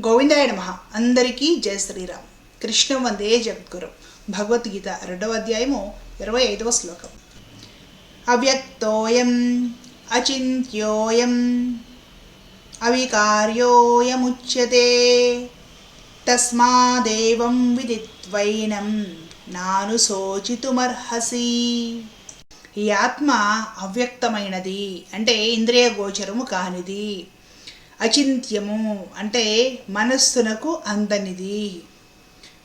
గోవిందాయ నమ. అందరికీ జయ శ్రీరామ్. కృష్ణం వందే జగద్గురు. భగవద్గీత రెండవ అధ్యాయము ఇరవై ఐదవ శ్లోకం. అవ్యక్తోయం అచింత్యోయం అవికార్యోయముచ్యతే తస్మాదేవం విదిత్వైనం నాను శోచితుమర్హసి. ఈ ఆత్మ అవ్యక్తమైనది అంటే ఇంద్రియ గోచరము కానిది. అచింత్యము అంటే మనస్సునకు అందనిది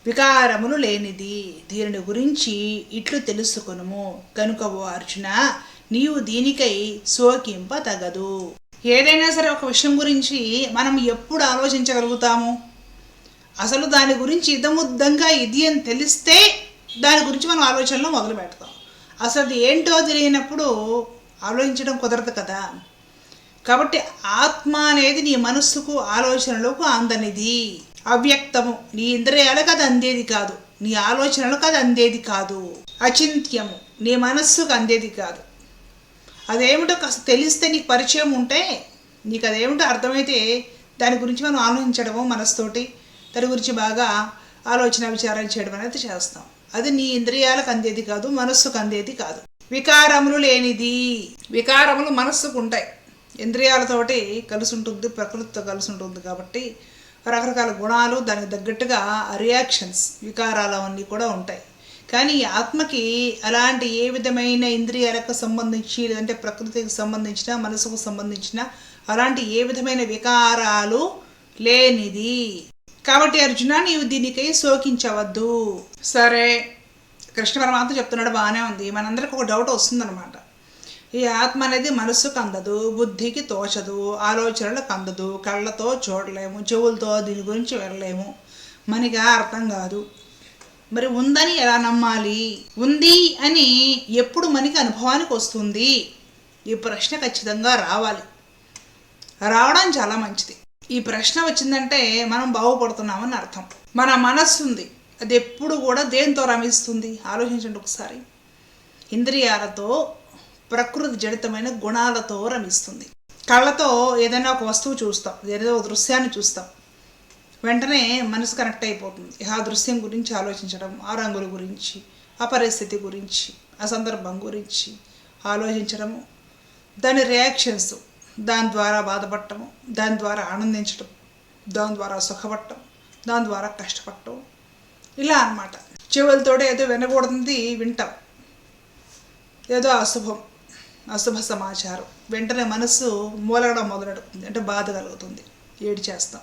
వికారములు లేనిది. దీనిని గురించి ఇట్లు తెలుసుకునుము. కనుక ఓ అర్జున నీవు దీనికై శోకింప తగదు ఏదైనా సరే ఒక విషయం గురించి మనం ఎప్పుడు ఆలోచించగలుగుతాము? అసలు దాని గురించి ఇదముద్దంగా ఇది అని తెలిస్తే దాని గురించి మనం ఆలోచనలో మొదలు పెడతాం అసలు ఏంటో తెలియనప్పుడు ఆలోచించడం కుదరదు కదా. కాబట్టి ఆత్మ అనేది నీ మనస్సుకు ఆలోచనలకు అందనిది. అవ్యక్తము. నీ ఇంద్రియాలకు అది అందేది కాదు. నీ ఆలోచనలకు అది అందేది కాదు. అచింత్యము. నీ మనస్సుకు అందేది కాదు. అదేమిటో కాస్త తెలిస్తే నీకు పరిచయం ఉంటే నీకు అదేమిటో అర్థమైతే దాని గురించి మనం ఆలోచించడము మనసుతోటి దాని గురించి బాగా ఆలోచన విచారం చేయడం అనేది చేస్తాం. అది నీ ఇంద్రియాలకు అందేది కాదు మనస్సుకు అందేది కాదు. వికారములు లేనిది. వికారములు మనస్సుకు ఉంటాయి. ఇంద్రియాలతోటి కలిసి ఉంటుంది ప్రకృతితో కలిసి ఉంటుంది కాబట్టి రకరకాల గుణాలు దానికి తగ్గట్టుగా రియాక్షన్స్ వికారాలు అవన్నీ కూడా ఉంటాయి. కానీ ఆత్మకి అలాంటి ఏ విధమైన ఇంద్రియాలకు సంబంధించి లేదంటే ప్రకృతికి సంబంధించిన మనసుకు సంబంధించిన అలాంటి ఏ విధమైన వికారాలు లేనిది. కాబట్టి అర్జున నీవు దీనికై శోకించవద్దు. సరే. కృష్ణ పరమాత్మ చెప్తున్నాడు బాగానే ఉంది. మనందరికి ఒక డౌట్ వస్తుందన్నమాట. ఈ ఆత్మ అనేది మనస్సుకు అందదు బుద్ధికి తోచదు ఆలోచనలకు అందదు కళ్ళతో చూడలేము చెవులతో దీని గురించి వెళ్ళలేము మనకి అర్థం కాదు. మరి ఉందని ఎలా నమ్మాలి? ఉంది అని ఎప్పుడు మనకి అనుభవానికి వస్తుంది? ఈ ప్రశ్న ఖచ్చితంగా రావాలి. రావడం చాలా మంచిది. ఈ ప్రశ్న వచ్చిందంటే మనం బాగుపడుతున్నామని అర్థం. మన మనస్సు ఉంది. అది ఎప్పుడు కూడా దేంతో రమిస్తుంది? ఆలోచించండి ఒకసారి. ఇంద్రియాలతో ప్రకృతి జడితమైన గుణాలతో రమిస్తుంది. కళ్ళతో ఏదైనా ఒక వస్తువు చూస్తాం ఏదో ఒక దృశ్యాన్ని చూస్తాం. వెంటనే మనసు కనెక్ట్ అయిపోతుంది. ఆ దృశ్యం గురించి ఆలోచించడం ఆ రంగుల గురించి ఆ పరిస్థితి గురించి ఆ సందర్భం గురించి ఆలోచించడము దాని రియాక్షన్స్ దాని ద్వారా బాధపడటము దాని ద్వారా ఆనందించడం దాని ద్వారా సుఖపడటం దాని ద్వారా కష్టపడటం. ఇలా అన్నమాట. చెవులతోటే ఏదో వినకూడదు వింటాం. ఏదో అశుభం. అశుభ సమాచారం. వెంటనే మనస్సు మూలగడం మొదలెడుతుంది. అంటే బాధ కలుగుతుంది. ఏడు చేస్తాం.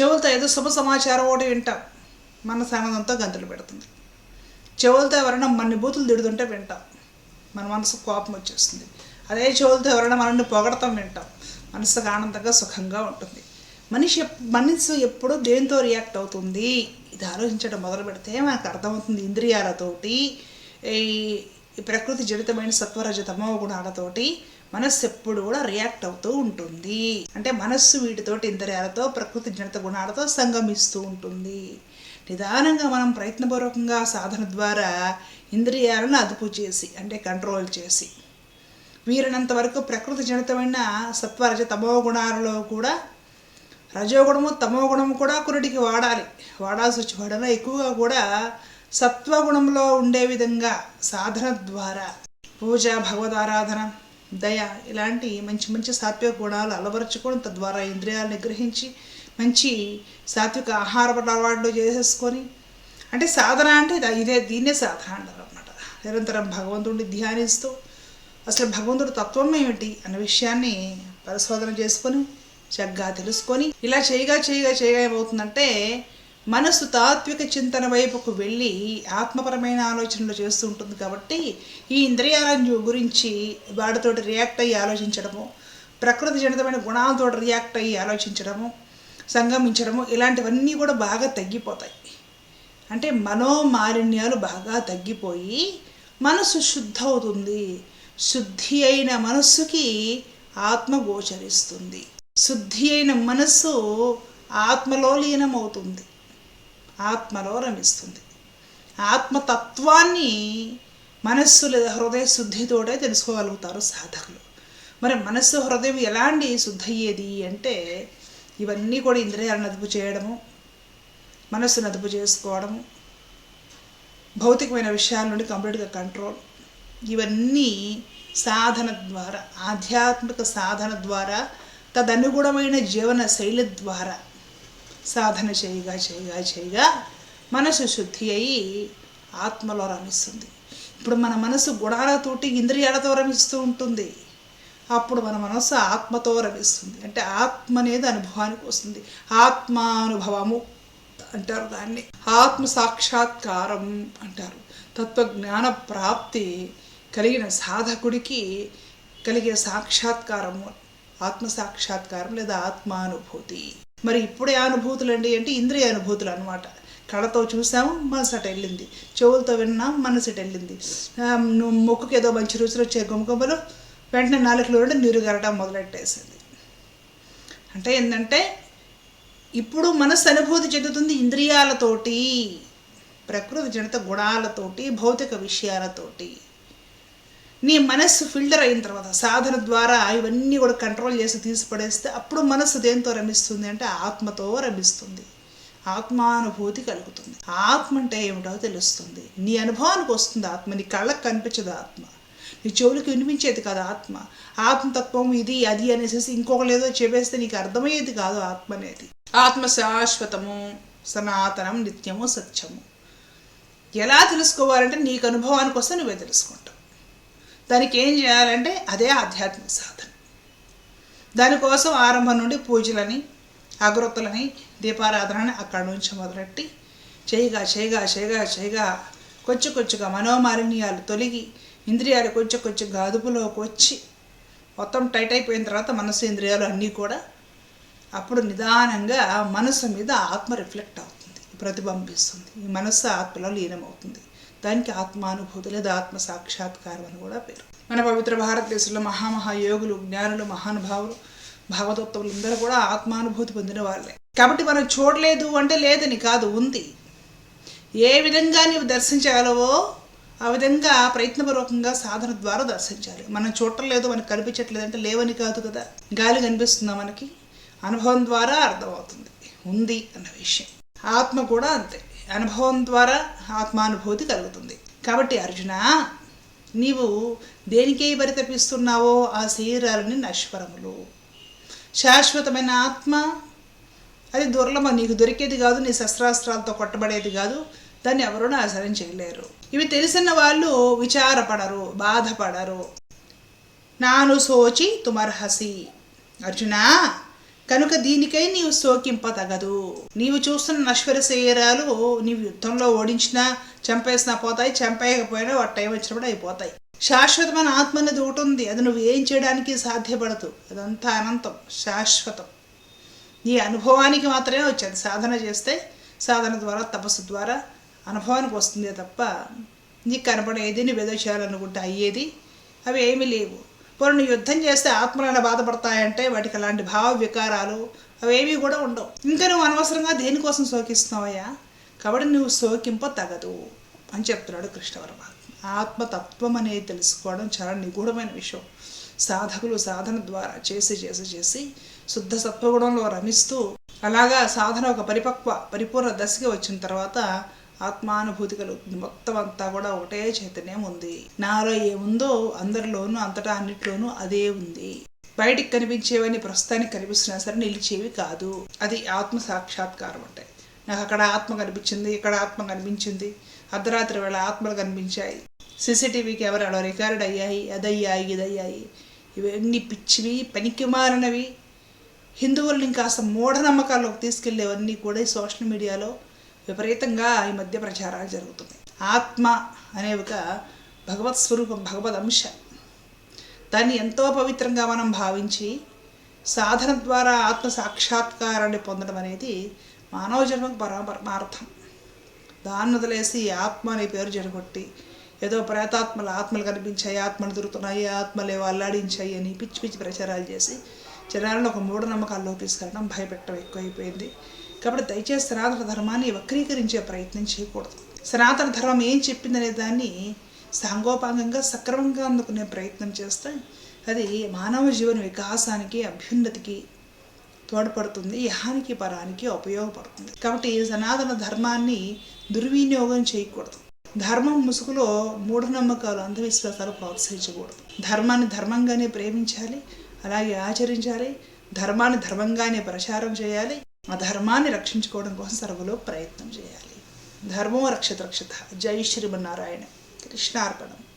చెవులతో ఏదో శుభ సమాచారం ఒకటి వింటాం. మనసు ఆనందంతో గంతులు పెడుతుంది. చెవులతో ఎవరైనా మన బూతులు తిడుతుంటే వింటాం. మన మనసు కోపం వచ్చేస్తుంది. అదే చెవులతో ఎవరైనా మనల్ని పొగడతాం వింటాం. మనసుకు ఆనందంగా సుఖంగా ఉంటుంది. మనిషి మనసు ఎప్పుడూ దేంతో రియాక్ట్ అవుతుంది? ఇది ఆలోచించడం మొదలు పెడితే మనకు అర్థమవుతుంది. ఇంద్రియాలతోటి. ఈ ఈ ప్రకృతి జడితమైన సత్వరజ తమో గుణాలతోటి మనస్సు ఎప్పుడు కూడా రియాక్ట్ అవుతూ ఉంటుంది. అంటే మనస్సు వీటితోటి ఇంద్రియాలతో ప్రకృతి జనిత గుణాలతో సంగమిస్తూ ఉంటుంది. నిదానంగా మనం ప్రయత్నపూర్వకంగా సాధన ద్వారా ఇంద్రియాలను అదుపు చేసి అంటే కంట్రోల్ చేసి వీరినంత వరకు ప్రకృతి జనితమైన సత్వరజ తమో గుణాలలో కూడా రజోగుణము తమో గుణము కూడా కురుడికి వాడాలి. వాడాల్సి వచ్చి వాడాలి ఎక్కువగా కూడా సత్వగుణంలో ఉండే విధంగా సాధన ద్వారా పూజ భగవదారాధన దయ ఇలాంటి మంచి మంచి సాత్విక గుణాలు అలవరుచుకొని తద్వారా ఇంద్రియాలను నిగ్రహించి మంచి సాత్విక ఆహార అలవాట్లు చేసేసుకొని అంటే సాధన అంటే ఇదే దీన్నే సాధన అంటారు అనమాట నిరంతరం భగవంతుడిని ధ్యానిస్తూ అసలు భగవంతుడు తత్వం ఏమిటి అనే విషయాన్ని పరిశోధన చేసుకొని చక్కగా తెలుసుకొని ఇలా చేయగా చేయగా చేయగా ఏమవుతుందంటే మనసు తాత్విక చింతన వైపుకు వెళ్ళి ఆత్మపరమైన ఆలోచనలు చేస్తూ ఉంటుంది కాబట్టి ఈ ఇంద్రియాల గురించి వాటితోటి రియాక్ట్ అయ్యి ఆలోచించడము ప్రకృతి జనితమైన గుణాలతో రియాక్ట్ అయ్యి ఆలోచించడము సంగమించడము ఇలాంటివన్నీ కూడా బాగా తగ్గిపోతాయి. అంటే మనోమాలిన్యాలు బాగా తగ్గిపోయి మనసు శుద్ధ అవుతుంది శుద్ధి అయిన మనస్సుకి ఆత్మ గోచరిస్తుంది. శుద్ధి అయిన మనస్సు ఆత్మలో లీనమవుతుంది. ఆత్మలో రమిస్తుంది ఆత్మతత్వాన్ని మనస్సు లేదా హృదయ శుద్ధితోటే తెలుసుకోగలుగుతారు సాధకులు. మరి మనస్సు హృదయం ఎలాంటి శుద్ధి అయ్యేది అంటే ఇవన్నీ కూడా ఇంద్రియాలను అదుపు చేయడము మనస్సును అదుపు చేసుకోవడము భౌతికమైన విషయాల నుండి కంప్లీట్గా కంట్రోల్. ఇవన్నీ సాధన ద్వారా ఆధ్యాత్మిక సాధన ద్వారా తదనుగుణమైన జీవన శైలి ద్వారా సాధన చేయగా చేయగా చేయగా మనసు శుద్ధి అయి ఆత్మలో రమిస్తుంది. ఇప్పుడు మన మనసు గుణాలతోటి ఇంద్రియాలతో రమిస్తూ ఉంటుంది. అప్పుడు మన మనసు ఆత్మతో రమిస్తుంది. అంటే ఆత్మ అనేది అనుభవానికి వస్తుంది. ఆత్మానుభవము అంటారు దాన్ని. ఆత్మ సాక్షాత్కారం అంటారు. తత్వజ్ఞాన ప్రాప్తి కలిగిన సాధకుడికి కలిగే సాక్షాత్కారము ఆత్మ సాక్షాత్కారం లేదా ఆత్మానుభూతి. మరి ఇప్పుడే అనుభూతులు అండి అంటే ఇంద్రియ అనుభూతులు అనమాట కళ్ళతో చూసాము మనసు అటు వెళ్ళింది. చెవులతో విన్నాం మనసు అటు వెళ్ళింది. ఆ, ముక్కుకి ఏదో మంచి రుచులు వచ్చే గుమగుమలు వెంటనే నాలుగులో నుండి నీరు గరటం మొదలెట్టేసింది. అంటే ఏంటంటే ఇప్పుడు మనసు అనుభూతి చెందుతుంది ఇంద్రియాలతోటి ప్రకృతి జనిత గుణాలతోటి భౌతిక విషయాలతోటి. నీ మనస్సు ఫిల్టర్ అయిన తర్వాత సాధన ద్వారా ఇవన్నీ కూడా కంట్రోల్ చేసి తీసిపడేస్తే అప్పుడు మనస్సు దేంతో రమిస్తుంది అంటే ఆత్మతో రమిస్తుంది. ఆత్మానుభూతి కలుగుతుంది. ఆత్మ అంటే ఏమిటో తెలుస్తుంది. నీ అనుభవానికి వస్తుంది ఆత్మ నీ కళ్ళకు కనిపించదు ఆత్మ. నీ చెవులకు వినిపించేది కాదు ఆత్మ. ఆత్మతత్వం ఇది అది అనేసి ఇంకొకలేదో చెప్పేస్తే నీకు అర్థమయ్యేది కాదు ఆత్మ అనేది. ఆత్మ శాశ్వతము సనాతనం నిత్యము సత్యము. ఎలా తెలుసుకోవాలంటే నీకు అనుభవానికి వస్తే నువ్వే తెలుసుకుంటావు. దానికి ఏం చేయాలంటే అదే ఆధ్యాత్మిక సాధన. దానికోసం ఆరంభం నుండి పూజలని అగరొత్తులని దీపారాధనని అక్కడి నుంచి మొదలెట్టి చేయగా చేయగా చేయగా చేయగా కొంచెం కొంచెంగా మనోమాలిన్యాలు తొలగి ఇంద్రియాలు కొంచెం కొంచెంగా అదుపులోకి వచ్చి మొత్తం టైట్ అయిపోయిన తర్వాత మనసు ఇంద్రియాలు అన్నీ కూడా అప్పుడు నిదానంగా మనసు మీద ఆత్మ రిఫ్లెక్ట్ అవుతుంది ప్రతిబింబిస్తుంది. ఈ మనస్సు ఆత్మలో లీనమవుతుంది. దానికి ఆత్మానుభూతి లేదా ఆత్మ సాక్షాత్కారం అని కూడా పేరు. మన పవిత్ర భారతదేశంలో మహామహాయోగులు జ్ఞానులు మహానుభావులు భాగవతోత్తములు అందరూ కూడా ఆత్మానుభూతి పొందిన వాళ్ళే. కాబట్టి మనం చూడలేదు అంటే లేదని కాదు ఉంది. ఏ విధంగా నీవు దర్శించగలవో ఆ విధంగా ప్రయత్నపూర్వకంగా సాధన ద్వారా దర్శించాలి. మనం చూడటం లేదు మనకు కనిపించట్లేదు అంటే లేవని కాదు కదా. గాలి కనిపిస్తుందా మనకి? అనుభవం ద్వారా అర్థమవుతుంది. ఉంది అన్న విషయం. ఆత్మ కూడా అంతే. అనుభవం ద్వారా ఆత్మానుభూతి కలుగుతుంది. కాబట్టి అర్జున నీవు దేనికై పరితపిస్తున్నావో ఆ శరీరాలని నశ్వరములు. శాశ్వతమైన ఆత్మ అది దుర్లభ. నీకు దొరికేది కాదు నీ శస్త్రాస్త్రాలతో కొట్టబడేది కాదు దాన్ని ఎవరూ నాశనం చేయలేరు. ఇవి తెలిసిన వాళ్ళు విచారపడరు బాధపడరు. నాను సోచి తుమర్హసి. అర్జునా కనుక దీనికై నీవు శోకింప తగదు నీవు చూస్తున్న నశ్వర శరీరాలు నీవు యుద్ధంలో ఓడించినా చంపేసినా పోతాయి చంపేయకపోయినా వాటి టైం వచ్చినప్పుడు అయిపోతాయి. శాశ్వతమైన ఆత్మ అనేది ఒకటి ఉంది. అది నువ్వు ఏం చేయడానికి సాధ్యపడదు. అదంతా అనంతం శాశ్వతం. నీ అనుభవానికి మాత్రమే వచ్చేది. సాధన చేస్తే సాధన ద్వారా తపస్సు ద్వారా అనుభవానికి వస్తుందే తప్ప నీకు కనపడేది నువ్వేదో చేయాలనుకుంటే అయ్యేది అవి ఏమీ లేవు. పోనీ యుద్ధం చేస్తే ఆత్మలను బాధపడతాయంటే వాటికి అలాంటి భావ వికారాలు అవేవి కూడా ఉండవు. ఇంకా నువ్వు అనవసరంగా దేనికోసం శోకిస్తున్నావయ్యా? కాబట్టి నువ్వు శోకింప తగదు అని చెప్తున్నాడు కృష్ణ పరమాత్మ ఆత్మతత్వం అనేది తెలుసుకోవడం చాలా నిగూఢమైన విషయం. సాధకులు సాధన ద్వారా చేసి చేసి చేసి శుద్ధ సత్వగుణంలో రమిస్తూ అలాగా సాధన ఒక పరిపక్వ పరిపూర్ణ దశకి వచ్చిన తర్వాత ఆత్మానుభూతి కలుగుతుంది మొత్తం అంతా కూడా ఒకటే చైతన్యం ఉంది. నాలో ఏముందో అందరిలోనూ అంతటా అన్నిట్లోనూ అదే ఉంది. బయటికి కనిపించేవన్నీ ప్రస్తుతానికి కనిపిస్తున్నా సరే నిలిచేవి కాదు. అది ఆత్మ సాక్షాత్కారం అంటే. నాకు అక్కడ ఆత్మ కనిపించింది ఇక్కడ ఆత్మ కనిపించింది. అర్ధరాత్రి వేళ ఆత్మలు కనిపించాయి. సీసీటీవీ కెమెరాలో రికార్డ్ అయ్యాయి? అదయ్యాయి ఇదయ్యాయి. ఇవన్నీ పిచ్చివి పనికి మారినవి హిందువుల్ని కాస్త మూఢనమ్మకాల్లోకి తీసుకెళ్ళేవన్నీ కూడా ఈ సోషల్ మీడియాలో విపరీతంగా ఈ మధ్య ప్రచారాలు జరుగుతున్నాయి. ఆత్మ అనే ఒక భగవత్ స్వరూపం భగవద్ అంశ. దాన్ని ఎంతో పవిత్రంగా మనం భావించి సాధన ద్వారా ఆత్మ సాక్షాత్కారాన్ని పొందడం అనేది మానవ జన్మకు పరమార్థం దాన్ని వదిలేసి ఆత్మ అనే పేరు జరగొట్టి ఏదో ప్రేతాత్మలు ఆత్మలు కనిపించాయి ఆత్మలు దొరుకుతున్నాయి ఆత్మలేవో అల్లాడించాయి అని పిచ్చి పిచ్చి ప్రచారాలు చేసి జనాలను ఒక మూఢనమ్మకాల్లోకి తీసుకెళ్ళడం భయపెట్టడం ఎక్కువైపోయింది. కాబట్టి దయచేసి సనాతన ధర్మాన్ని వక్రీకరించే ప్రయత్నం చేయకూడదు. సనాతన ధర్మం ఏం చెప్పిందనే దాన్ని సాంగోపాంగంగా సక్రమంగా అందుకునే ప్రయత్నం చేస్తే అది మానవ జీవన వికాసానికి అభ్యున్నతికి తోడ్పడుతుంది హానికి పరానికి ఉపయోగపడుతుంది. కాబట్టి సనాతన ధర్మాన్ని దుర్వినియోగం చేయకూడదు. ధర్మం ముసుగులో మూఢనమ్మకాలు అంధవిశ్వాసాలు ప్రోత్సహించకూడదు. ధర్మాన్ని ధర్మంగానే ప్రేమించాలి అలాగే ఆచరించాలి ధర్మాన్ని ధర్మంగానే ప్రచారం చేయాలి ఆ ధర్మాన్ని రక్షించుకోవడం కోసం సర్వలో ప్రయత్నం చేయాలి. ధర్మో రక్షత రక్షత. జై శ్రీమన్నారాయణ. కృష్ణార్పణం.